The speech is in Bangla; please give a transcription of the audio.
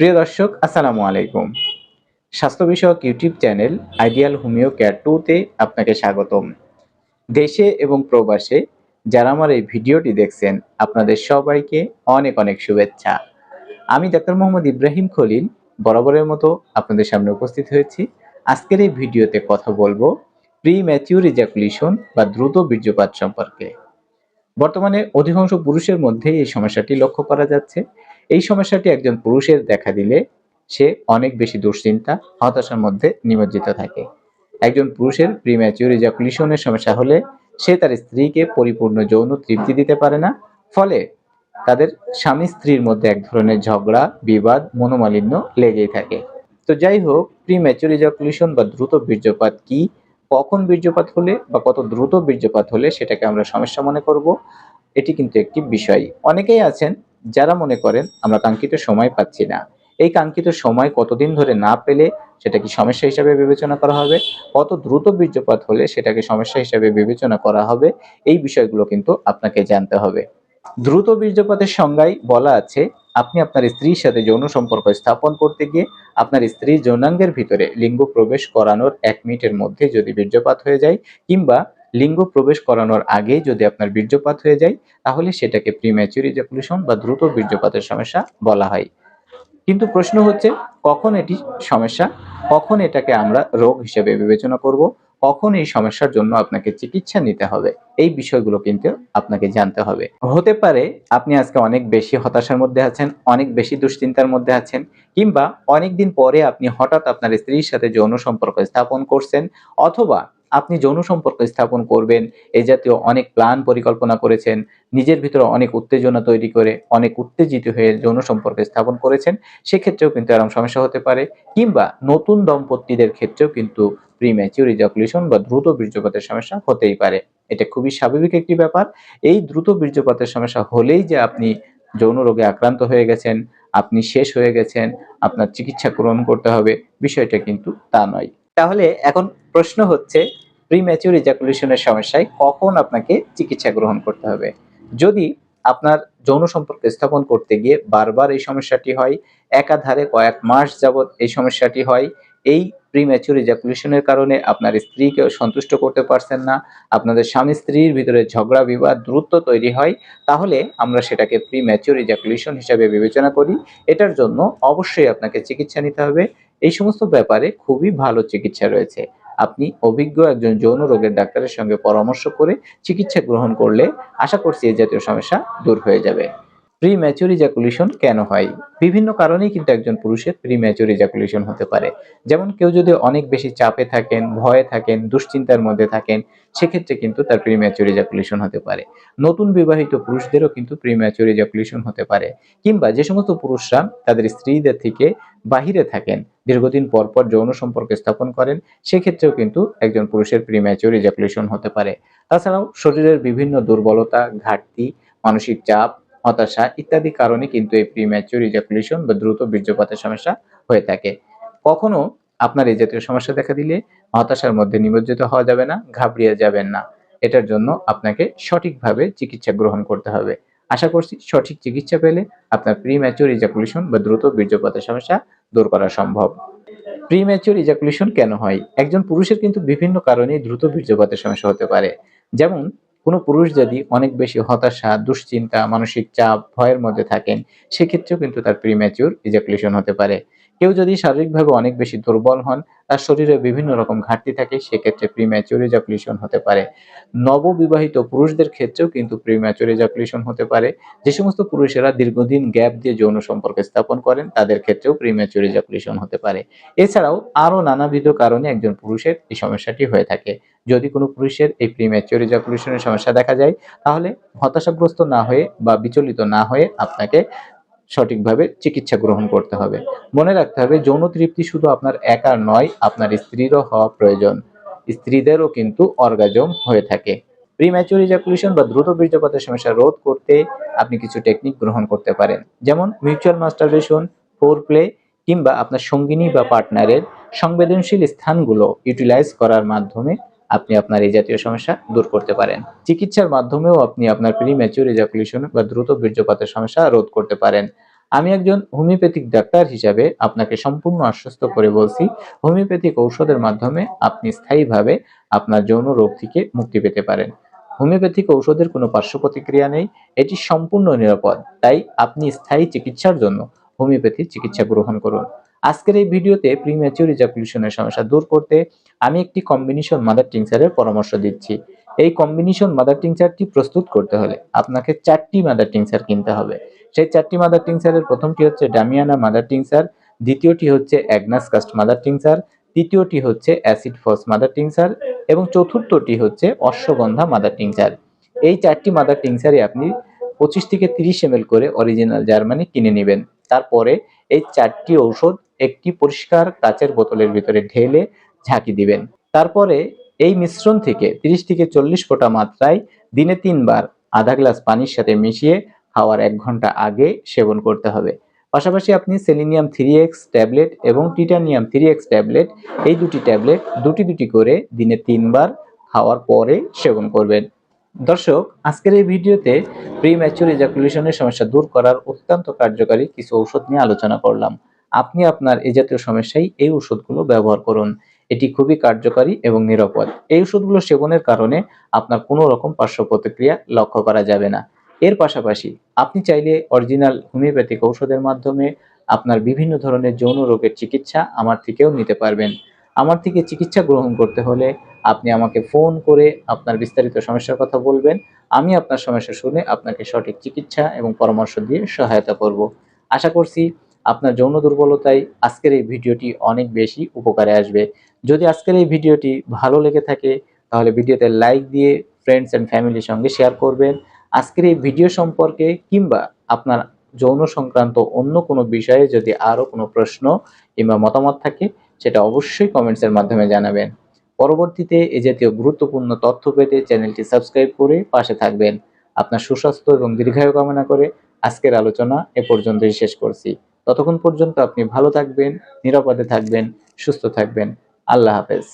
প্রিয় দর্শক, আসসালামু আলাইকুম। স্বাস্থ্য বিষয়ক YouTube channel ideal homeo care টুতে আপনাকে স্বাগতম। দেশে এবং প্রবাসে যারা আমার এই ভিডিওটি দেখছেন, আপনাদের সবাইকে অনেক অনেক শুভেচ্ছা। আমি ডাক্তার মোহাম্মদ ইব্রাহিম খলিল, বরাবরের মতো আপনাদের সামনে উপস্থিত হয়েছি। আজকের এই ভিডিওতে কথা বলব প্রি ম্যাচিউর ইজাকুলেশন বা দ্রুত বীর্যপাত সম্পর্কে। বর্তমানে অধিকাংশ পুরুষের মধ্যেই এই সমস্যাটি লক্ষ্য করা যাচ্ছে। এই সমস্যাটি একজন পুরুষের দেখা দিলে সে অনেক বেশি দুশ্চিন্তা, হতাশার মধ্যে নিমজ্জিত থাকে। একজন পুরুষের প্রিম্যাচিউর ইজাকুলেশনের সমস্যা হলে সে তার স্ত্রীকে পরিপূর্ণ যৌন তৃপ্তি দিতে পারে না, ফলে তাদের স্বামী স্ত্রীর মধ্যে এক ধরনের ঝগড়া, বিবাদ, মনোমালিন্য লেগেই থাকে। তো যাই হোক প্রিম্যাচিউর ইজাকুলেশন বা দ্রুত বীর্যপাত কি, কখন বীর্যপাত হলে বা কত দ্রুত বীর্যপাত হলে সেটাকে আমরা সমস্যা মনে করব, এটি কিন্তু একটি বিষয়। অনেকেই আছেন যারা মনে করেন আমরা কাঙ্ক্ষিত সময় পাচ্ছি না। এই কাঙ্ক্ষিত সময় কতদিন ধরে না পেলে সেটা কি সমস্যা হিসাবে বিবেচনা করা হবে? কত দ্রুত বীর্যপাত হলে সেটাকে সমস্যা হিসাবে বিবেচনা করা হবে? এই বিষয়গুলো কিন্তু আপনাকে জানতে হবে। দ্রুত বীর্যপাতের সংজ্ঞায় বলা আছে, আপনি আপনার স্ত্রীর সাথে যৌন সম্পর্ক স্থাপন করতে গিয়ে আপনার স্ত্রীর যৌনাঙ্গের ভিতরে লিঙ্গ প্রবেশ করানোর এক মিনিটের মধ্যে যদি বীর্যপাত হয়ে যায় কিংবা লিঙ্গ প্রবেশ করানোর আগে যদি আপনার বীর্যপাত হয়ে যায়, তাহলে সেটাকে প্রিম্যাচুর ইজাকুলেশন বা দ্রুত বীর্যপাতের সমস্যা বলা হয়। কিন্তু প্রশ্ন হচ্ছে, কখন এটি সমস্যা? কখন এটাকে আমরা রোগ হিসেবে বিবেচনা করব? কখন এই সমস্যার জন্য আপনাকে চিকিৎসা নিতে হবে? এই বিষয়গুলো কিন্তু আপনাকে জানতে হবে। হতে পারে আপনি আজকে অনেক বেশি হতাশার মধ্যে আছেন, অনেক বেশি দুশ্চিন্তার মধ্যে আছেন, কিংবা অনেকদিন পরে আপনি হঠাৎ আপনার স্ত্রীর সাথে যৌন সম্পর্ক স্থাপন করছেন, অথবা আপনি যৌন সম্পর্ক স্থাপন করবেন এই জাতীয় অনেক প্ল্যান পরিকল্পনা করেছেন, নিজের ভিতরে অনেক উত্তেজনা তৈরি করে, অনেক উত্তেজিত হয়ে যৌন সম্পর্ক স্থাপন করেছেন, সেক্ষেত্রেও কিন্তু এরকম সমস্যা হতে পারে, কিংবা নতুন দম্পতিদের ক্ষেত্রেও কিন্তু প্রিম্যাচিউর ইজাকুলেশন বা দ্রুত বীর্যপাতের সমস্যা হতেই পারে। এটা খুবই স্বাভাবিক একটি ব্যাপার। এই দ্রুত বীর্যপাতের সমস্যা হলেই যে আপনি যৌন রোগে আক্রান্ত হয়ে গেছেন, আপনি শেষ হয়ে গেছেন, আপনার চিকিৎসা গ্রহণ করতে হবে, বিষয়টা কিন্তু তা নয়। তাহলে এখন প্রশ্ন হচ্ছে প্রিম্যাচিউর ইজাকুলেশনের সমস্যায় কখন আপনাকে চিকিৎসা গ্রহণ করতে হবে? যদি আপনার যৌন সম্পর্ক স্থাপন করতে গিয়ে বারবার এই সমস্যাটি হয়, একাধারে কয়েক মাস যাবৎ এই সমস্যাটি হয়, এই প্রিম্যাচুর ইজাকুলেশনের কারণে আপনার স্ত্রীকে সন্তুষ্ট করতে পারছেন না, আপনাদের স্বামী স্ত্রীর ভিতরে ঝগড়া, বিবাদ দ্রুত তৈরি হয়, তাহলে আমরা সেটাকে প্রিম্যাচুর ইজাকুলেশন হিসাবে বিবেচনা করি। এটার জন্য অবশ্যই আপনাকে চিকিৎসা নিতে হবে। এই সমস্ত ব্যাপারে খুবই ভালো চিকিৎসা রয়েছে। আপনি অভিজ্ঞ একজন যৌন রোগের ডাক্তারের সঙ্গে পরামর্শ করে চিকিৎসা গ্রহণ করলে আশা করছি এই জাতীয় সমস্যা দূর হয়ে যাবে। প্রি ম্যাচুর ইজাকুলেশন কেন হয়? বিভিন্ন কারণেই কিন্তু একজন পুরুষের প্রি ম্যাচুর ইজাকুলেশন হতে পারে। যেমন কেউ যদি অনেক বেশি চাপে থাকেন, ভয়ে থাকেন, দুশ্চিন্তার মধ্যে থাকেন, সেক্ষেত্রে কিন্তু তার প্রি ম্যাচুর ইজাকুলেশন হতে পারে। নতুন বিবাহিত পুরুষদেরও কিন্তু প্রি ম্যাচুর ইজাকুলেশন হতে পারে। কিংবা যে সমস্ত পুরুষরা তাদের স্ত্রীদের থেকে বাহিরে থাকেন, দীর্ঘদিন পর পর যৌন সম্পর্ক স্থাপন করেন, সেক্ষেত্রেও কিন্তু একজন পুরুষের প্রি ম্যাচুর ইজাকুলেশন হতে পারে। তাছাড়াও শরীরের বিভিন্ন দুর্বলতা, ঘাটতি, মানসিক চাপ হতাশা ইত্যাদি কারণে কিন্তু এই প্রিম্যাচিউর ইজাকুলেশন বা দ্রুত বীর্যপাতের সমস্যা হয়ে থাকে। কখনো আপনার এই জাতীয় সমস্যা দেখা দিলে হতাশার মধ্যে নিমজ্জিত হওয়া যাবে না, ঘাবড়িয়ে যাবেন না। এটার জন্য আপনাকে সঠিকভাবে চিকিৎসা গ্রহণ করতে হবে। আশা করছি সঠিক চিকিৎসা পেলে আপনার প্রিম্যাচিউর ইজাকুলেশন বা দ্রুত বীর্যপাতের সমস্যা দূর করা সম্ভব। প্রিম্যাচিউর ইজাকুলেশন কেন হয়? একজন পুরুষের কিন্তু বিভিন্ন কারণে দ্রুত বীর্যপাতের সমস্যা হতে পারে। যেমন কোনো পুরুষ যদি অনেক বেশি হতাশা, দুশ্চিন্তা, মানসিক চাপ, ভয়ের মধ্যে থাকেন, সেক্ষেত্রেও কিন্তু তার প্রিম্যাচিউর ইজাকুলেশন হতে পারে। কেউ যদি শারীরিকভাবে অনেক বেশি দুর্বল হন, তার শরীরে বিভিন্ন রকম ঘাটতি থাকে, সেক্ষেত্রে প্রিম্যাচিউর ইজাকুলেশন হতে পারে। নববিবাহিত পুরুষদের ক্ষেত্রেও কিন্তু প্রিম্যাচিউর ইজাকুলেশন হতে পারে। যে সমস্ত পুরুষেরা দীর্ঘদিন গ্যাপ দিয়ে যৌন সম্পর্ক স্থাপন করেন, তাদের ক্ষেত্রেও প্রিম্যাচিউর ইজাকুলেশন হতে পারে। এছাড়াও আরও নানাবিধ কারণে একজন পুরুষের এই সমস্যাটি হয়ে থাকে। যদি কোনো পুরুষের এই প্রিম্যাচিউর ইজাকুলেশনের সমস্যা দেখা যায়, তাহলে হতাশাগ্রস্ত না হয়ে বা বিচলিত না হয়ে আপনাকে সঠিকভাবে চিকিৎসা গ্রহণ করতে হবে। মনে রাখতে হবে, যৌন তৃপ্তি শুধু আপনার একার নয়, আপনার স্ত্রীরও হওয়া প্রয়োজন। স্ত্রীদেরও কিন্তু অর্গাজম হয়ে থাকে। প্রিম্যাচুর ইজাকুলেশন বা দ্রুত বীর্যপাতের সমস্যা রোধ করতে আপনি কিছু টেকনিক গ্রহণ করতে পারেন। যেমন মিউচুয়াল মাস্টারবেশন ফোর প্লে কিংবা আপনার সঙ্গিনী বা পার্টনারের সংবেদনশীল স্থানগুলো ইউটিলাইজ করার মাধ্যমে আপনি আপনার এই জাতীয় সমস্যা দূর করতে পারেন। চিকিৎসার মাধ্যমেও আপনি আপনার প্রি ম্যাচিউর ইজাকুলেশন বা দ্রুত বীর্যপাতের সমস্যা রোধ করতে পারেন। আমি একজন হোমিওপ্যাথিক ডাক্তার হিসাবে আপনাকে সম্পূর্ণ আশ্বস্ত করে বলছি হোমিওপ্যাথিক ঔষধের মাধ্যমে আপনি স্থায়ীভাবে আপনার যৌন রোগ থেকে মুক্তি পেতে পারেন। হোমিওপ্যাথিক ঔষধের কোনো পার্শ্ব প্রতিক্রিয়া নেই, এটি সম্পূর্ণ নিরাপদ। তাই আপনি স্থায়ী চিকিৎসার জন্য হোমিওপ্যাথি চিকিৎসা গ্রহণ করুন। আজকের এই ভিডিওতে প্রিম্যাচিউর ইজাকুলেশনের সমস্যা দূর করতে আমি একটি কম্বিনেশন মাদার টিংচারের পরামর্শ দিচ্ছি। এই কম্বিনেশন মাদার টিংচারটি প্রস্তুত করতে হলে আপনাকে চারটি মাদার টিংচার কিনতে হবে। সেই চারটি মাদার টিংচারের প্রথমটি হচ্ছে ডামিয়ানা মাদার টিংচার দ্বিতীয়টি হচ্ছে অ্যাগনাস কাস্ট মাদার টিংচার তৃতীয়টি হচ্ছে অ্যাসিড ফস মাদার টিংচার এবং চতুর্থটি হচ্ছে অশ্বগন্ধা মাদার টিংচার এই চারটি মাদার টিংচারে আপনি পঁচিশ থেকে তিরিশ এম করে অরিজিনাল জার্মানি কিনে নেবেন। তারপরে এই চারটি ঔষধ একটি পরিষ্কার কাচের বোতলের ভিতরে ঢেলে ঝাঁকি দিবেন। তারপরে এই মিশ্রণ থেকে তিরিশ থেকে চল্লিশ ফোঁটা মাত্রায় দিনে তিনবার আধা গ্লাস পানির সাথে মিশিয়ে খাওয়ার এক ঘণ্টা আগে সেবন করতে হবে। পাশাপাশি আপনি সেলিনিয়াম থ্রি এক্স ট্যাবলেট এবং টিটানিয়াম থ্রি এক্স ট্যাবলেট, এই দুটি ট্যাবলেট দুটি দুটি করে দিনে তিনবার খাওয়ার পরে সেবন করবেন। দর্শক, আজকের এই ভিডিওতে প্রি ম্যাচুর ইজাকুলেশনের সমস্যা দূর করার অত্যন্ত কার্যকারী কিছু ঔষধ নিয়ে আলোচনা করলাম। আপনি আপনার এ জাতীয় সমস্যায় এই ওষুধগুলো ব্যবহার করুন। এটি খুবই কার্যকারী এবং নিরাপদ। এই ওষুধগুলো সেবনের কারণে আপনার কোনো রকম পার্শ্ব প্রতিক্রিয়া লক্ষ্য করা যাবে না। এর পাশাপাশি আপনি চাইলে অরিজিনাল হোমিওপ্যাথিক ঔষধের মাধ্যমে আপনার বিভিন্ন ধরনের যৌন রোগের চিকিৎসা আমার থেকেও নিতে পারবেন। আমার থেকে চিকিৎসা গ্রহণ করতে হলে আপনি আমাকে ফোন করে আপনার বিস্তারিত সমস্যার কথা বলবেন। আমি আপনার সমস্যা শুনে আপনাকে সঠিক চিকিৎসা এবং পরামর্শ দিয়ে সহায়তা করব। আশা করছি আপনার যৌন দুর্বলতায় আজকের এই ভিডিওটি অনেক বেশি উপকারে আসবে। যদি আজকের এই ভিডিওটি ভালো লেগে থাকে, তাহলে ভিডিওতে লাইক দিয়ে ফ্রেন্ডস অ্যান্ড ফ্যামিলির সঙ্গে শেয়ার করবেন। আজকের এই ভিডিও সম্পর্কে কিংবা আপনার যৌন সংক্রান্ত অন্য কোনো বিষয়ে যদি আরও কোনো প্রশ্ন কিংবা মতামত থাকে সেটা অবশ্যই কমেন্টসের মাধ্যমে জানাবেন। পরবর্তীতে এ জাতীয় গুরুত্বপূর্ণ তথ্য পেতে চ্যানেলটি সাবস্ক্রাইব করে পাশে থাকবেন। আপনার সুস্বাস্থ্য এবং দীর্ঘায়ু কামনা করে আজকের আলোচনা এ পর্যন্তই শেষ করছি। ততক্ষণ পর্যন্ত আপনি ভালো থাকবেন, নিরাপদে থাকবেন, সুস্থ থাকবেন। আল্লাহ হাফেজ।